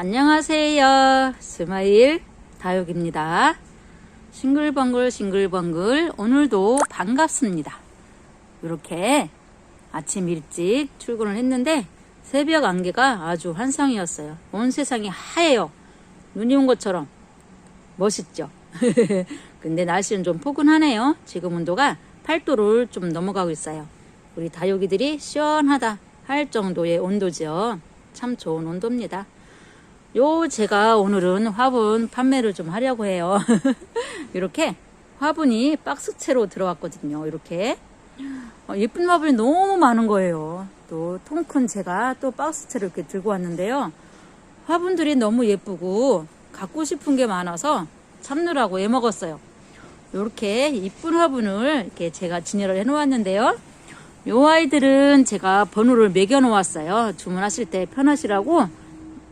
안녕하세요. 스마일 다육입니다. 싱글벙글 싱글벙글 오늘도 반갑습니다. 이렇게 아침 일찍 출근을 했는데 새벽 안개가 아주 환상이었어요. 온 세상이 하얘요. 눈이 온 것처럼 멋있죠. 근데 날씨는 좀 포근하네요. 지금 온도가 8도를 좀 넘어가고 있어요. 우리 다육이들이 시원하다 할 정도의 온도죠. 참 좋은 온도입니다. 요 제가 오늘은 화분 판매를 좀 하려고 해요. 이렇게 화분이 박스채로 들어왔거든요. 이렇게 어, 예쁜 화분이 너무 많은 거예요. 또 통큰 제가 또 박스채를 이렇게 들고 왔는데요. 화분들이 너무 예쁘고 갖고 싶은 게 많아서 참느라고 애먹었어요. 이렇게 이쁜 화분을 이렇게 제가 진열을 해 놓았는데요. 요 아이들은 제가 번호를 매겨 놓았어요. 주문하실 때 편하시라고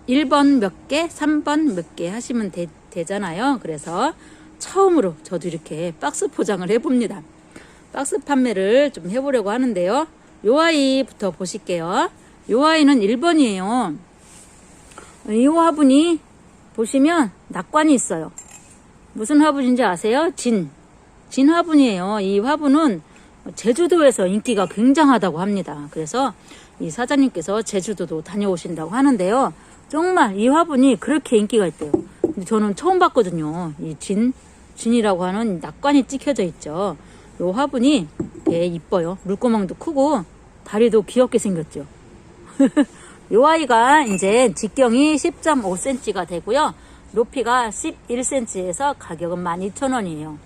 1번 몇 개, 3번 몇 개 하시면 되, 되잖아요. 그래서 처음으로 저도 이렇게 박스 포장을 해봅니다. 박스 판매를 좀 해보려고 하는데요. 요 아이부터 보실게요. 요 아이는 1번이에요. 이 화분이 보시면 낙관이 있어요. 무슨 화분인지 아세요? 진. 진 화분이에요. 이 화분은 제주도에서 인기가 굉장하다고 합니다. 그래서 이 사장님께서 제주도도 다녀오신다고 하는데요. 정말 이 화분이 그렇게 인기가 있대요. 근데 저는 처음 봤거든요. 이 진, 진이라고 하는 낙관이 찍혀져 있죠. 이 화분이 되게 이뻐요. 물구멍도 크고 다리도 귀엽게 생겼죠. 이 아이가 이제 직경이 10.5cm가 되고요. 높이가 11cm에서 가격은 12,000원이에요.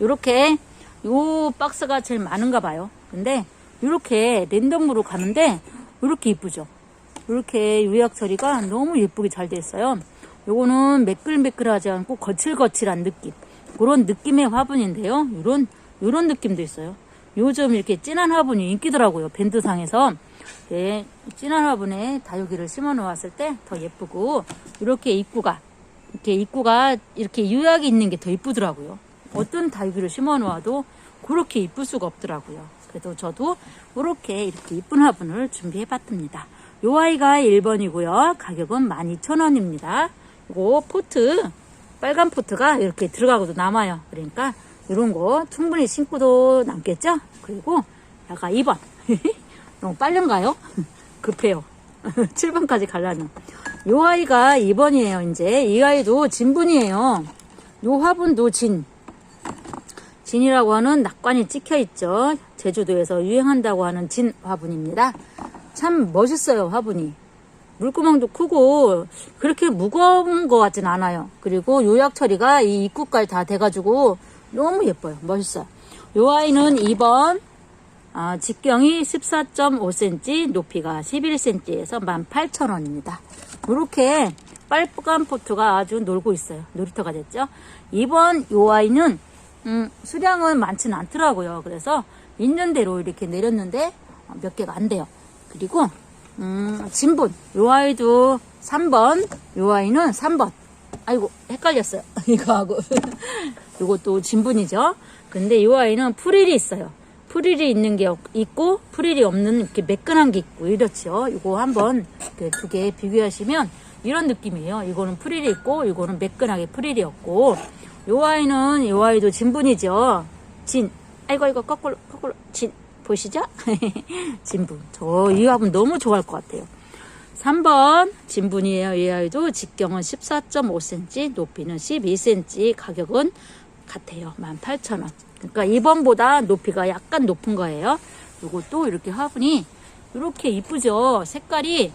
이렇게 이 박스가 제일 많은가 봐요. 근데 이렇게 랜덤으로 가는데 이렇게 이쁘죠. 이렇게 요약 처리가 너무 예쁘게 잘 됐어요. 요거는 매끌매끌하지 않고 거칠거칠한 느낌. 그런 느낌의 화분인데요. 이런 이런 느낌도 있어요. 요즘 이렇게 진한 화분이 인기더라고요. 밴드상에서 예, 진한 화분에 다육이를 심어 놓았을 때 더 예쁘고 이렇게 입구가 이렇게 입구가 이렇게 유약이 있는 게더 이쁘더라고요. 어떤 다육이를 심어 놓아도 그렇게 이쁠 수가 없더라고요. 그래도 저도 이렇게 이렇게 이쁜 화분을 준비해 봤답니다. 요 아이가 1번이고요. 가격은 12,000원입니다. 이거 포트, 빨간 포트가 이렇게 들어가고도 남아요. 그러니까 이런 거 충분히 신고도 남겠죠? 그리고 약간 2번. 너무 빨른가요? 급해요. 7번까지 갈라는. 요 아이가 2번이에요, 이제. 이 아이도 진분이에요. 요 화분도 진. 진이라고 하는 낙관이 찍혀 있죠. 제주도에서 유행한다고 하는 진 화분입니다. 참 멋있어요, 화분이. 물구멍도 크고 그렇게 무거운 것 같진 않아요. 그리고 요약 처리가 이 입구까지 다 돼가지고 너무 예뻐요. 멋있어요. 요 아이는 2번 아, 직경이 14.5cm, 높이가 11cm에서 18,000원입니다. 이렇게 빨간 포트가 아주 놀고 있어요. 놀이터가 됐죠. 2번 요 아이는 음, 수량은 많지는 않더라고요. 그래서 있는 대로 이렇게 내렸는데 몇 개가 안 돼요. 그리고 음, 진분. 요 아이도 3번 요 아이는 3번. 아이고 헷갈렸어요. 이거하고. 요것도 진분이죠. 근데 요 아이는 프릴이 있어요. 프릴이 있는 게 있고 프릴이 없는 이렇게 매끈한 게 있고 이렇죠. 이거 한번 두 개 비교하시면 이런 느낌이에요. 이거는 프릴이 있고 이거는 매끈하게 프릴이 없고. 요 아이는 요 아이도 진분이죠. 진. 아이고 이거 거꾸로 거꾸로. 진 보시죠? 진분. 저 이 화분 너무 좋아할 것 같아요. 3번 진분이에요. 이 아이도 직경은 14.5cm, 높이는 12cm, 가격은 같아요. 18,000원. 그러니까 2번보다 높이가 약간 높은 거예요. 이것도 이렇게 화분이 이렇게 이쁘죠? 색깔이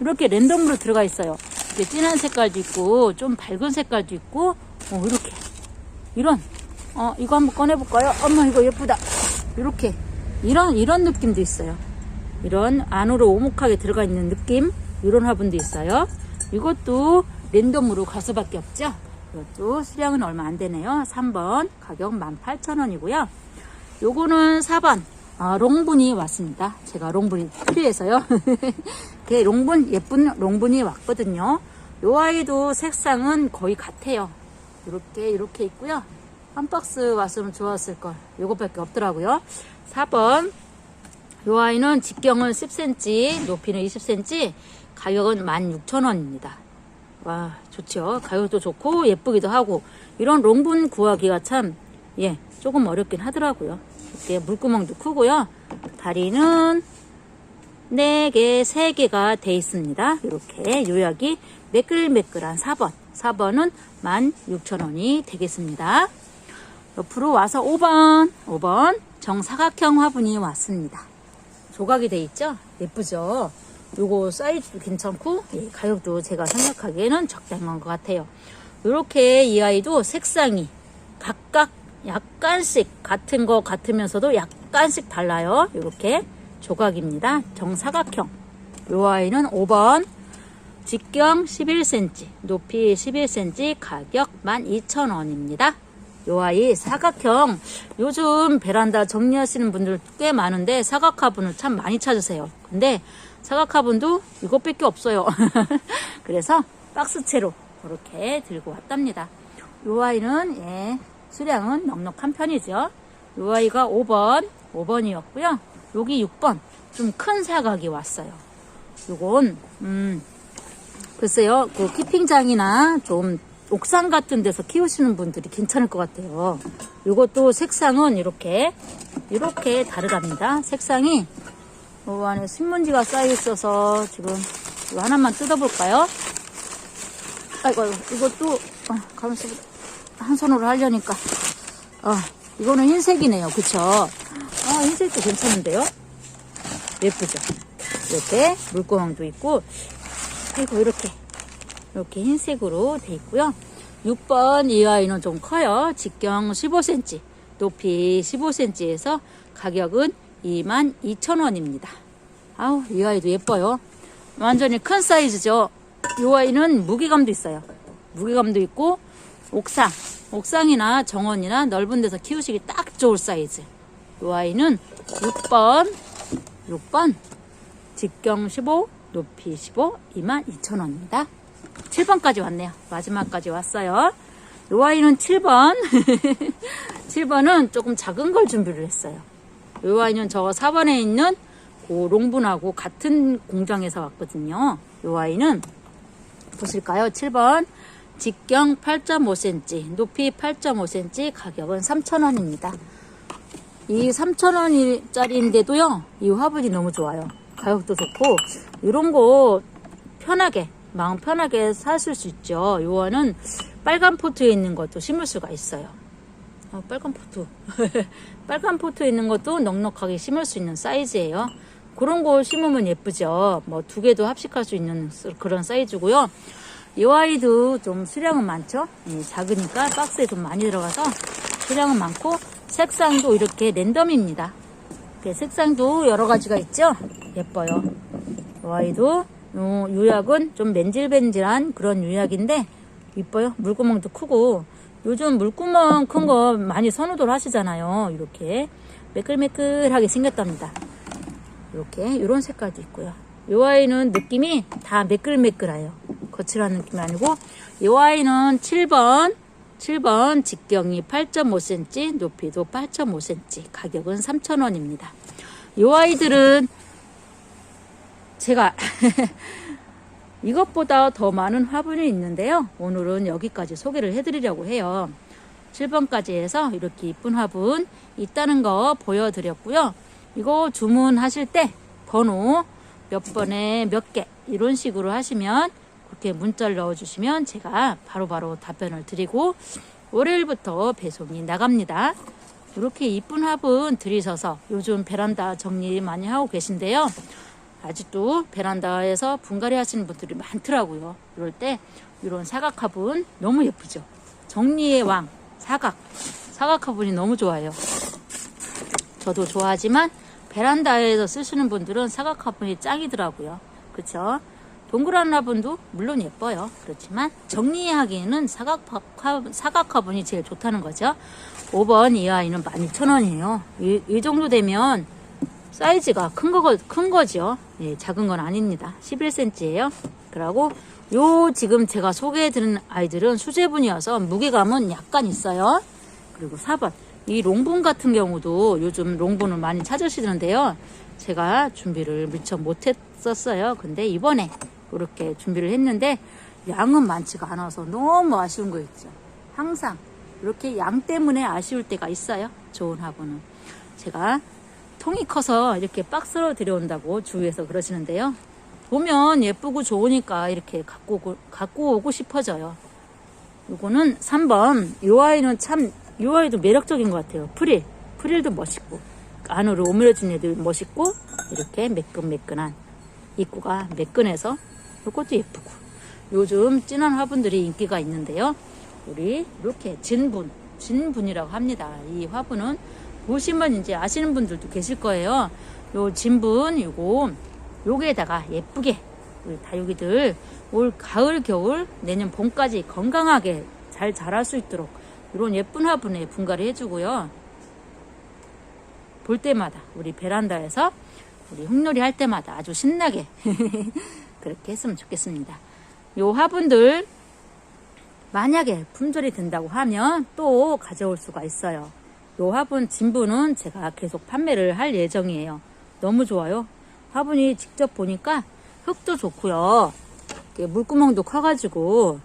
이렇게 랜덤으로 들어가 있어요. 이렇게 진한 색깔도 있고 좀 밝은 색깔도 있고 어, 이렇게 이런 어 이거 한번 꺼내볼까요? 어머 이거 예쁘다. 이렇게 이런 이런 느낌도 있어요. 이런 안으로 오목하게 들어가 있는 느낌 이런 화분도 있어요. 이것도 랜덤으로 갈 수밖에 없죠. 이것도 수량은 얼마 안 되네요. 3번 가격 18,000원이고요. 요거는 4번 아, 롱분이 왔습니다. 제가 롱분이 필요해서요. 그 롱분 예쁜 롱분이 왔거든요. 요 아이도 색상은 거의 같아요. 이렇게 이렇게 있고요. 한 박스 왔으면 좋았을 걸. 요것밖에 없더라고요. 4번 요 아이는 직경은 10cm 높이는 20cm 가격은 16,000원입니다 와, 좋죠. 가격도 좋고 예쁘기도 하고 이런 롱분 구하기가 참 예, 조금 어렵긴 하더라고요. 이렇게 물구멍도 크고요. 다리는 4개, 3개가 돼 있습니다. 이렇게 요약이 매끌매끌한 4번. 4번은 16,000원이 되겠습니다. 옆으로 와서 5번, 5번 정사각형 화분이 왔습니다. 조각이 돼 있죠? 예쁘죠? 요거 사이즈도 괜찮고 예, 가격도 제가 생각하기에는 적당한 것 같아요. 이렇게 이 아이도 색상이 각각 약간씩 같은 거 같으면서도 약간씩 달라요. 이렇게 조각입니다. 정사각형. 요 아이는 5번 직경 11cm, 높이 11cm, 가격 12,000원입니다. 요 아이 사각형 요즘 베란다 정리하시는 분들 꽤 많은데 사각 화분을 참 많이 찾으세요. 근데 사각 화분도 이것밖에 없어요. 그래서 박스채로 이렇게 들고 왔답니다. 요 아이는 예, 수량은 넉넉한 편이죠. 요 아이가 5번, 5번이었고요. 여기 6번 좀 큰 사각이 왔어요. 요건 음 글쎄요, 그 키핑장이나 좀 옥상 같은 데서 키우시는 분들이 괜찮을 것 같아요. 이것도 색상은 이렇게, 이렇게 다르답니다. 색상이, 요 안에 신문지가 쌓여 있어서 지금 이거 하나만 뜯어볼까요? 아이고, 이것도, 아, 가만있어. 한 손으로 하려니까. 아, 이거는 흰색이네요. 그쵸? 아, 흰색도 괜찮은데요? 예쁘죠? 이렇게 물구멍도 있고, 아이고 이렇게 이렇게 흰색으로 돼 있고요. 6번 이 아이는 좀 커요. 직경 15cm, 높이 15cm에서 가격은 22,000원입니다. 아우 이 아이도 예뻐요. 완전히 큰 사이즈죠. 이 아이는 무게감도 있어요. 무게감도 있고 옥상, 옥상이나 정원이나 넓은 데서 키우시기 딱 좋을 사이즈. 이 아이는 6번, 6번 직경 15, 높이 15, 22,000원입니다. 7번까지 왔네요. 마지막까지 왔어요. 요 아이는 7번. 7번은 조금 작은 걸 준비를 했어요. 요 아이는 저 4번에 있는 그 롱분하고 같은 공장에서 왔거든요. 요 아이는 보실까요? 7번. 직경 8.5cm, 높이 8.5cm, 가격은 3,000원입니다. 이 3,000원짜리인데도요, 이 화분이 너무 좋아요. 가격도 좋고, 이런 거 편하게, 마음 편하게 사실 수 있죠. 요거는 빨간 포트에 있는 것도 심을 수가 있어요. 어, 빨간 포트. 빨간 포트에 있는 것도 넉넉하게 심을 수 있는 사이즈예요. 그런 거 심으면 예쁘죠. 뭐 두 개도 합식할 수 있는 그런 사이즈고요. 이 아이도 좀 수량은 많죠. 예, 작으니까 박스에 좀 많이 들어가서 수량은 많고 색상도 이렇게 랜덤입니다. 이렇게 색상도 여러 가지가 있죠. 예뻐요. 이 아이도 요 유약은 좀 맨질맨질한 그런 유약인데 이뻐요. 물구멍도 크고 요즘 물구멍 큰 거 많이 선호들 하시잖아요. 이렇게 매끌매끌하게 생겼답니다. 이렇게 이런 색깔도 있고요. 이 아이는 느낌이 다 매끌매끌해요. 거칠한 느낌이 아니고 이 아이는 7번 7번 직경이 8.5cm 높이도 8.5cm 가격은 3,000원입니다. 이 아이들은 제가 이것보다 더 많은 화분이 있는데요. 오늘은 여기까지 소개를 해드리려고 해요. 7번까지 해서 이렇게 이쁜 화분 있다는 거 보여드렸고요. 이거 주문하실 때 번호 몇 번에 몇 개 이런 식으로 하시면 그렇게 문자를 넣어주시면 제가 바로바로 답변을 드리고 월요일부터 배송이 나갑니다. 이렇게 이쁜 화분 들이셔서 요즘 베란다 정리 많이 하고 계신데요. 아직도 베란다에서 분갈이 하시는 분들이 많더라고요. 이럴 때 이런 사각 화분 너무 예쁘죠. 정리의 왕 사각 사각 화분이 너무 좋아요. 저도 좋아하지만 베란다에서 쓰시는 분들은 사각 화분이 짱이더라고요. 그쵸? 동그란 화분도 물론 예뻐요. 그렇지만 정리하기에는 사각, 화, 사각 화분이 제일 좋다는 거죠. 5번 이 아이는 12,000원이에요. 이, 이 정도 되면 사이즈가 큰, 거, 큰 거죠. 예, 작은 건 아닙니다. 11cm예요. 그리고 요 지금 제가 소개해드린 아이들은 수제분이어서 무게감은 약간 있어요. 그리고 4번 이 롱분 같은 경우도 요즘 롱분을 많이 찾으시는데요. 제가 준비를 미처 못했었어요. 근데 이번에 이렇게 준비를 했는데 양은 많지가 않아서 너무 아쉬운 거 있죠. 항상 이렇게 양 때문에 아쉬울 때가 있어요. 좋은 화분은. 제가 통이 커서 이렇게 박스로 들여온다고 주위에서 그러시는데요. 보면 예쁘고 좋으니까 이렇게 갖고 오고, 갖고 오고 싶어져요. 요거는 3번. 요 아이는 참, 요 아이도 매력적인 것 같아요. 프릴. 프릴도 멋있고, 안으로 오므려진 애들 멋있고, 이렇게 매끈매끈한 입구가 매끈해서 요것도 예쁘고. 요즘 진한 화분들이 인기가 있는데요. 우리 이렇게 진분, 진분이라고 합니다. 이 화분은 보시면 이제 아시는 분들도 계실 거예요. 요 진분, 요거, 요게다가 예쁘게 우리 다육이들 올 가을, 겨울, 내년 봄까지 건강하게 잘 자랄 수 있도록 이런 예쁜 화분에 분갈이 해주고요. 볼 때마다 우리 베란다에서 우리 흙놀이 할 때마다 아주 신나게 그렇게 했으면 좋겠습니다. 요 화분들 만약에 품절이 된다고 하면 또 가져올 수가 있어요. 요 화분 진분은 제가 계속 판매를 할 예정이에요. 너무 좋아요. 화분이 직접 보니까 흙도 좋고요. 물구멍도 커가지고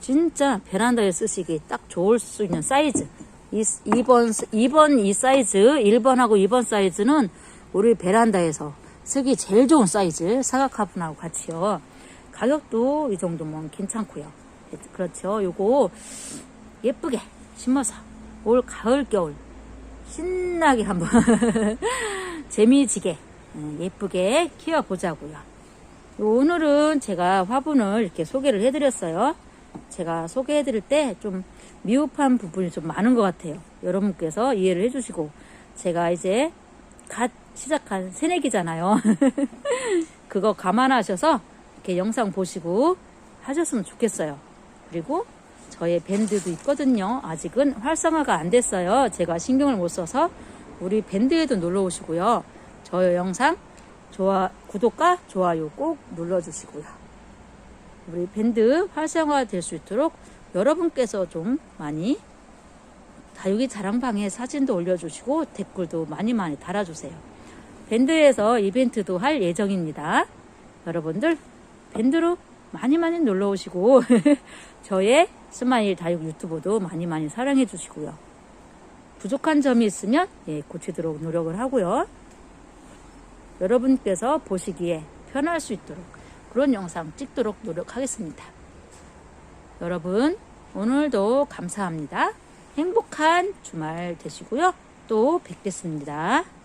진짜 베란다에 쓰시기 딱 좋을 수 있는 사이즈. 이, 2번, 2번 이 사이즈, 1번하고 2번 사이즈는 우리 베란다에서 쓰기 제일 좋은 사이즈. 사각 화분하고 같이요. 가격도 이 정도면 괜찮고요. 그렇죠. 요거 예쁘게 심어서 올 가을 겨울 신나게 한번 재미지게 음, 예쁘게 키워보자고요. 오늘은 제가 화분을 이렇게 소개를 해드렸어요. 제가 소개해드릴 때 좀 미흡한 부분이 좀 많은 것 같아요. 여러분께서 이해를 해주시고 제가 이제 갓 시작한 새내기잖아요. 그거 감안하셔서 이렇게 영상 보시고 하셨으면 좋겠어요. 그리고 저의 밴드도 있거든요. 아직은 활성화가 안 됐어요. 제가 신경을 못 써서 우리 밴드에도 놀러 오시고요. 저 영상 좋아 구독과 좋아요 꼭 눌러주시고요. 우리 밴드 활성화 될 수 있도록 여러분께서 좀 많이 다육이 자랑방에 사진도 올려주시고 댓글도 많이 많이 달아주세요. 밴드에서 이벤트도 할 예정입니다. 여러분들 밴드로 많이 많이 놀러 오시고 저의 스마일 다육 유튜브도 많이 많이 사랑해 주시고요. 부족한 점이 있으면 예, 고치도록 노력을 하고요. 여러분께서 보시기에 편할 수 있도록 그런 영상 찍도록 노력하겠습니다. 여러분, 오늘도 감사합니다. 행복한 주말 되시고요. 또 뵙겠습니다.